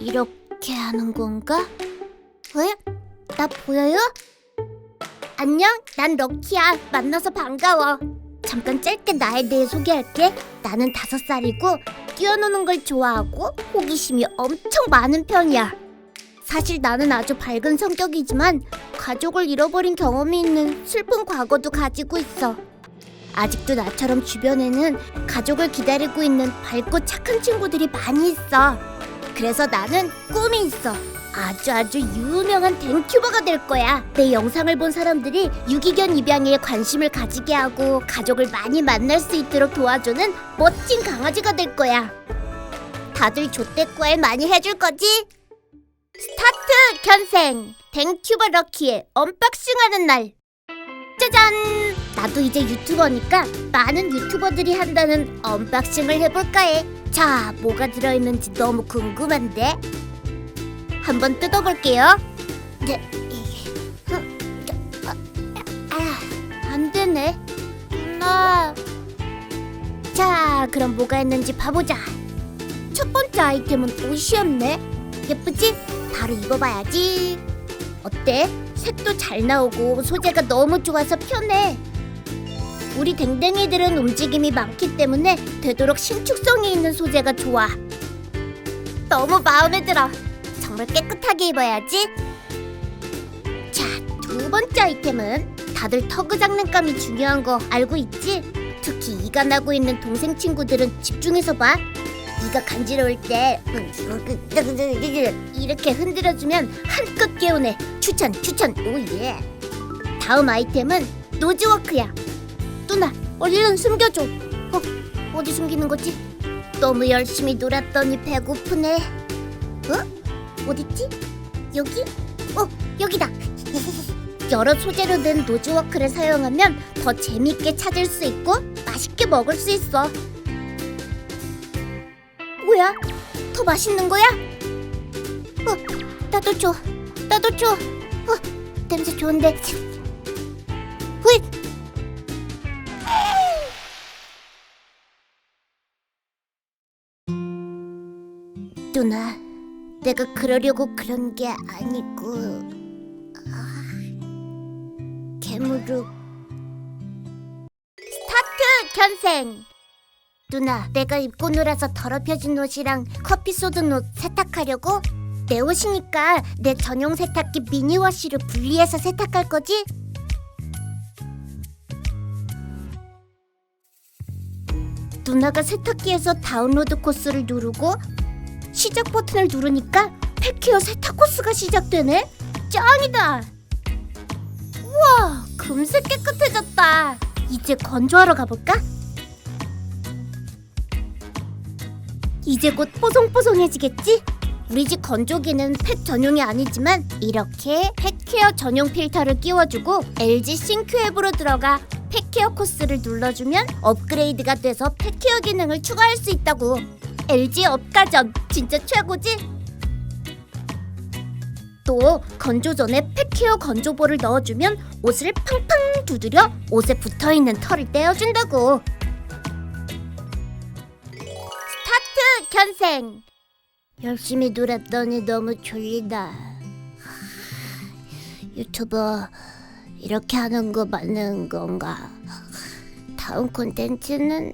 이렇게 하는 건가? 왜? 나 보여요? 안녕, 난 럭키야. 만나서 반가워. 잠깐 짧게 나에 대해 소개할게. 나는 다섯 살이고 뛰어노는 걸 좋아하고 호기심이 엄청 많은 편이야. 사실 나는 아주 밝은 성격이지만 가족을 잃어버린 경험이 있는 슬픈 과거도 가지고 있어. 아직도 나처럼 주변에는 가족을 기다리고 있는 밝고 착한 친구들이 많이 있어. 그래서 나는 꿈이 있어. 아주 아주 유명한 댕큐버가 될 거야. 내 영상을 본 사람들이 유기견 입양에 관심을 가지게 하고 가족을 많이 만날 수 있도록 도와주는 멋진 강아지가 될 거야. 다들 조태꾸알 많이 해줄 거지? 스타트 견생 댕큐버 럭키의 언박싱하는 날. 짜잔! 나도 이제 유튜버니까 많은 유튜버들이 한다는 언박싱을 해볼까 해. 자, 뭐가 들어있는지 너무 궁금한데. 한번 뜯어볼게요. 네. 흠, 아, 아, 안 되네. 나. 자, 그럼 뭐가 있는지 봐보자. 첫 번째 아이템은 옷이었네. 예쁘지? 바로 입어봐야지. 어때? 색도 잘 나오고 소재가 너무 좋아서 편해. 우리 댕댕이들은 움직임이 많기 때문에 되도록 신축성이 있는 소재가 좋아. 너무 마음에 들어. 정말 깨끗하게 입어야지. 자, 두 번째 아이템은 다들 터그 장난감이 중요한 거 알고 있지? 특히 이가 나고 있는 동생 친구들은 집중해서 봐. 이가 간지러울 때 이렇게 흔들어주면 한껏 개운해. 추천, 추천. 오예. 다음 아이템은 노즈워크야. 누나, 얼른 숨겨줘. 어, 어디 숨기는 거지? 너무 열심히 놀았더니 배고프네. 어? 어딨지? 여기? 어, 여기다. 여러 소재로 된 노즈워크를 사용하면 더 재밌게 찾을 수 있고 맛있게 먹을 수 있어. 뭐야? 더 맛있는 거야? 어, 나도 줘. 나도 줘. 어, 냄새 좋은데. 누나, 내가 그러려고 그런 게 아니고 아, 개무룩 스타트 견생 누나, 내가 입고 놀아서 더럽혀진 옷이랑 커피 쏟은 옷 세탁하려고? 내 옷이니까 내 전용 세탁기 미니워시로 분리해서 세탁할 거지? 누나가 세탁기에서 다운로드 코스를 누르고 시작 버튼을 누르니까 팩케어 세탁 코스가 시작되네? 짱이다! 우와, 금세 깨끗해졌다. 이제 건조하러 가볼까? 이제 곧 뽀송뽀송해지겠지? 우리 집 건조기는 팩 전용이 아니지만 이렇게 팩케어 전용 필터를 끼워주고 LG 싱크 앱으로 들어가 팩케어 코스를 눌러주면 업그레이드가 돼서 팩케어 기능을 추가할 수 있다고 LG 업가전. 진짜 최고지? 또 건조 전에 팩케어 건조볼을 넣어주면 옷을 팡팡 두드려 옷에 붙어있는 털을 떼어준다고. 스타트 견생! 열심히 놀았더니 너무 졸리다. 유튜버 이렇게 하는 거 맞는 건가? 다음 콘텐츠는